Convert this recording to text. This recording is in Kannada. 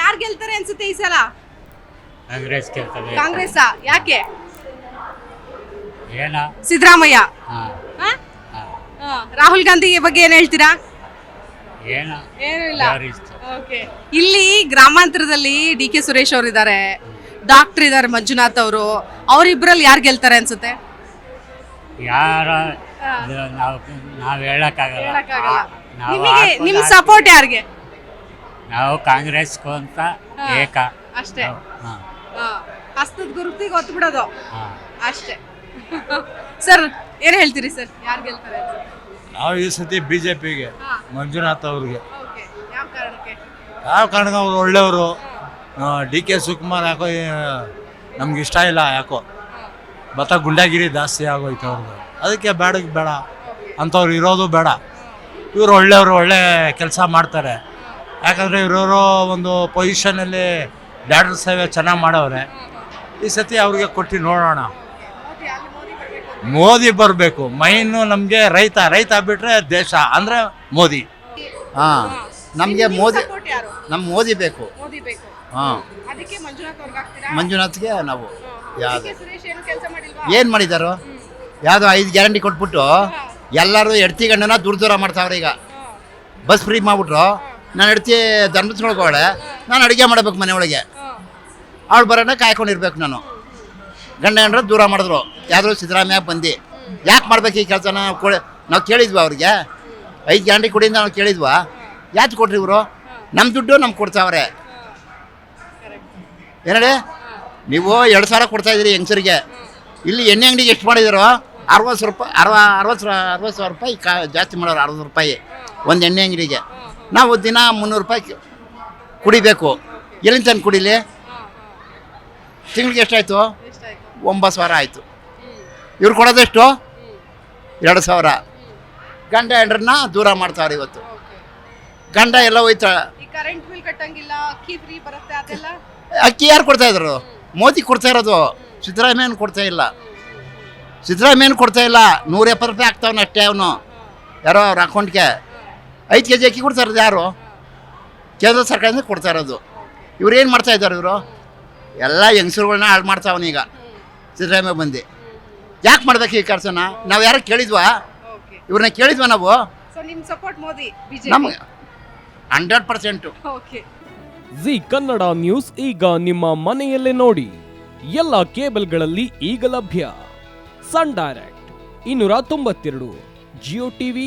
ಯಾರು ಗೆಲ್ತಾರೆ ಅನ್ಸುತ್ತೆ ಈ ಸಲ? ಕಾಂಗ್ರೆಸ್ ಕಾಂಗ್ರೆಸ್ ಯಾಕೆ? ಏನ? ಸಿದ್ದರಾಮಯ್ಯ? ಹಾ. ಹಾ? ರಾಹುಲ್ ಗಾಂಧಿ ಬಗ್ಗೆ ಏನ್ ಹೇಳ್ತೀರಾ? ಏನ? ಏನೂ ಇಲ್ಲ ಯಾರು ಇಷ್ಟ? ಓಕೆ. ಇಲ್ಲಿ ಗ್ರಾಮಾಂತರದಲ್ಲಿ ಡಿ ಕೆ ಸುರೇಶ್ ಅವರು ಇದ್ದಾರೆ ಡಾಕ್ಟರ್ ಇದ್ದಾರೆ ಮಂಜುನಾಥ್ ಅವರು. ಅವರಿಬ್ಬರಲ್ಲಿ ಯಾರು ಗೆಲ್ತಾರೆ ಅನ್ಸುತ್ತೆ? ಯಾರ? ಇದು ನಾವು ನಾವು ಹೇಳಕ್ಕಾಗಲ್ಲ. ಹೇಳಕ್ಕಾಗಲ್ಲ. ನಾವು ನಿಮಗೆ. ಸಪೋರ್ಟ್ ಯಾರಿಗೆ? ನಾವು ಕಾಂಗ್ರೆಸ್ ಅಂತ. ಏಕ. ಅಷ್ಟೇ. ಹಾ. ಹಸ್ತದ ಗುರುತಿ ಒತ್ತು ಬಿಡೋದು. ಹಾ. ಅಷ್ಟೇ. ಸರ್ ಏನ್ ಹೇಳ್ತೀರಿ ಸರ್? ಯಾರು ಗೆಲ್ತಾರೆ? ನಾವು ಈ ಸತಿ ಬಿ ಜೆ ಪಿಗೆ ಹಾ. ಮಂಜುನಾಥ್ ಅವ್ರಿಗೆ. ಓಕೆ ಯಾವ ಕಾರಣಕ್ಕೆ? ಯಾವ ಕಾರಣಕ್ಕೆ ಅವ್ರು ಒಳ್ಳೆಯವರು? ಡಿ ಕೆ ಶಿವಕುಮಾರ್ ಯಾಕೋ ನಮ್ಗೆ ಇಷ್ಟ ಇಲ್ಲ ಯಾಕೋ. ಭತ್ತ ಗುಂಡಾಗಿರಿ ಜಾಸ್ತಿ ಆಗೋಯ್ತು ಅವ್ರದ್ದು ಅದಕ್ಕೆ ಬೇಡ. ಬೇಡ ಅಂಥವ್ರು ಇರೋದು ಬೇಡ. ಇವರು ಒಳ್ಳೆಯವರು ಒಳ್ಳೆ ಕೆಲಸ ಮಾಡ್ತಾರೆ. ಯಾಕಂದರೆ ಇವರವರು ಒಂದು ಪೊಸಿಷನಲ್ಲಿ ಡಾಕ್ಟರ್ ಸೇವೆ ಚೆನ್ನಾಗಿ ಮಾಡವ್ರೆ. ಈ ಸತಿ ಅವ್ರಿಗೆ ಕೊಟ್ಟು ನೋಡೋಣ. ಮೋದಿ ಬರಬೇಕು. ಮೈನು ನಮಗೆ ರೈತ ರೈತ ಬಿಟ್ಟರೆ ದೇಶ ಅಂದರೆ ಮೋದಿ. ಹಾಂ ನಮಗೆ ಮೋದಿ ನಮ್ಮ ಮೋದಿ ಬೇಕು. ಹಾಂ. ಅದಕ್ಕೆ ಮಂಜುನಾಥ್ ಅವ್ರಿಗೆ ಹಾಕ್ತೀರಾ? ಮಂಜುನಾಥ್ಗೆ ನಾವು ಯಾವುದು? ಡಿ ಏನು ಕೆಲಸ ಮಾಡಿಲ್ವಾ? ಏನು ಮಾಡಿದಾರು? ಯಾವುದೋ ಐದು ಗ್ಯಾರಂಟಿ ಕೊಟ್ಬಿಟ್ಟು ಎಲ್ಲರೂ ಎಡ್ತಿ ಗಂಡನ ದೂರ ದೂರ ಮಾಡ್ತಾವ್ರೆ ಈಗ. ಬಸ್ ಫ್ರೀ ಮಾಡ್ಬಿಟ್ರು. ನಾನು ಹೆಡ್ತಿ ಧರ್ಮಸ್ಥಳಕ್ಕೆ ನಾನು ಅಡುಗೆ ಮಾಡಬೇಕು ಒಳಗೆ. ಅವಳು ಬರೋಣ ಕಾಯ್ಕೊಂಡಿರ್ಬೇಕು ನಾನು. ಗಂಡ ಹೆಂಡ್ರ ದೂರ ಮಾಡಿದ್ರು. ಯಾವುದೋ ಸಿದ್ದರಾಮಯ್ಯ ಬಂದು. ಯಾಕೆ ಮಾಡ್ಬೇಕು ಈ ಕೆಲಸನ? ಕೊಡ ನಾವು ಕೇಳಿದ್ವಿ ಅವ್ರಿಗೆ. ಐದು ಗ್ಯಾರಂಟಿ ಕುಡಿಯಿಂದ ನಾವು ಕೇಳಿದ್ವಾ. ಯಾಕೆ ಕೊಟ್ರಿ ಇವರು? ನಮ್ಮ ದುಡ್ಡು ನಮ್ಗೆ ಕೊಡ್ತಾವ್ರೆ. ಏನೇಳಿ ನೀವು ಎರಡು ಸಾವಿರ ಕೊಡ್ತಾ ಇದ್ದೀರಿ ಹೆಂಗಸರಿಗೆ. ಇಲ್ಲಿ ಎಣ್ಣೆ ಅಂಗಡಿಗೆ ಎಷ್ಟು ಮಾಡಿದಾರೋ ಅರವತ್ತು ರೂಪಾಯಿ, ಅರವ ಅರವತ್ತು ಅರವತ್ತು ಸಾವಿರ ರೂಪಾಯಿ ಕಾ ಜಾಸ್ತಿ ಮಾಡೋರು ಅರವತ್ತು ರೂಪಾಯಿ ಒಂದು ಎಣ್ಣೆ ಅಂಗಡಿಗೆ. ನಾವು ದಿನ ಮುನ್ನೂರು ರೂಪಾಯಿ ಕುಡಿಬೇಕು. ಎಲ್ಲಿಂದ ತಂದು ಕುಡಿಲಿ? ತಿಂಗಳಿಗೆ ಎಷ್ಟಾಯಿತು? ಒಂಬತ್ತು ಸಾವಿರ ಆಯಿತು. ಇವ್ರು ಕೊಡೋದೆಷ್ಟು ಎರಡು ಸಾವಿರ. ಗಂಡ ಹೆಂಡ್ರನ್ನ ದೂರ ಮಾಡ್ತಾವ್ರೆ ಇವತ್ತು. ಗಂಡ ಎಲ್ಲ ಹೋಯ್ತಾ? ಈ ಕರೆಂಟ್ ಬಿಲ್ ಕಟ್ಟಂಗಿಲ್ಲ ಅಕ್ಕಿ ಫ್ರೀ ಬರುತ್ತೆ ಅದೆಲ್ಲ? ಅಕ್ಕಿ ಯಾರು ಕೊಡ್ತಾ ಇದ್ರು? ಮೋದಿ ಕೊಡ್ತಾ ಇರೋದು. ಸಿದ್ದರಾಮಯ್ಯನ ಕೊಡ್ತಾ ಇಲ್ಲ. ಸಿದ್ದರಾಮಯ್ಯನ ಕೊಡ್ತಾ ಇಲ್ಲ. ನೂರ ಎಪ್ಪತ್ತು ರೂಪಾಯಿ ಆಗ್ತಾವನ ಅಷ್ಟೇ ಅವನು. ಯಾರೋ ಅವ್ರ ಅಕೌಂಟ್ಗೆ ಐದು ಕೆ ಜಿ ಅಕ್ಕಿ ಕೊಡ್ತಾ ಇರೋದು ಯಾರು? ಕೇಂದ್ರ ಸರ್ಕಾರದಿಂದ ಕೊಡ್ತಾ ಇರೋದು ಇವ್ರು ಏನು ಮಾಡ್ತಾ ಇದ್ದಾರೆ ಇವರು? ಎಲ್ಲ ಹೆಂಗಸರುಗಳನ್ನ ಹಾಳು ಮಾಡ್ತಾವನೀಗ ಸಿದ್ದರಾಮಯ್ಯ ಬಂದು. ಯಾಕೆ ಮಾಡ್ಬೇಕು ಈ ಕೆಲಸನ? ನಾವು ಯಾರು ಕೇಳಿದ್ವಾ? ಇವ್ರನ್ನ ಕೇಳಿದ್ವಾ ನಾವು? ನಮ್ಗೆ hundred percent Zee Kannada news ಈಗ ನಿಮ್ಮ ಮನೆಯಲ್ಲೇ ನೋಡಿ. ಎಲ್ಲ ಕೇಬಲ್ಗಳಲ್ಲಿ ಈಗ ಲಭ್ಯ. ಸನ್ ಡೈರೆಕ್ಟ್ ಇನ್ನೂರ ತೊಂಬತ್ತೆರಡು ಜಿಯೋ ಟಿವಿ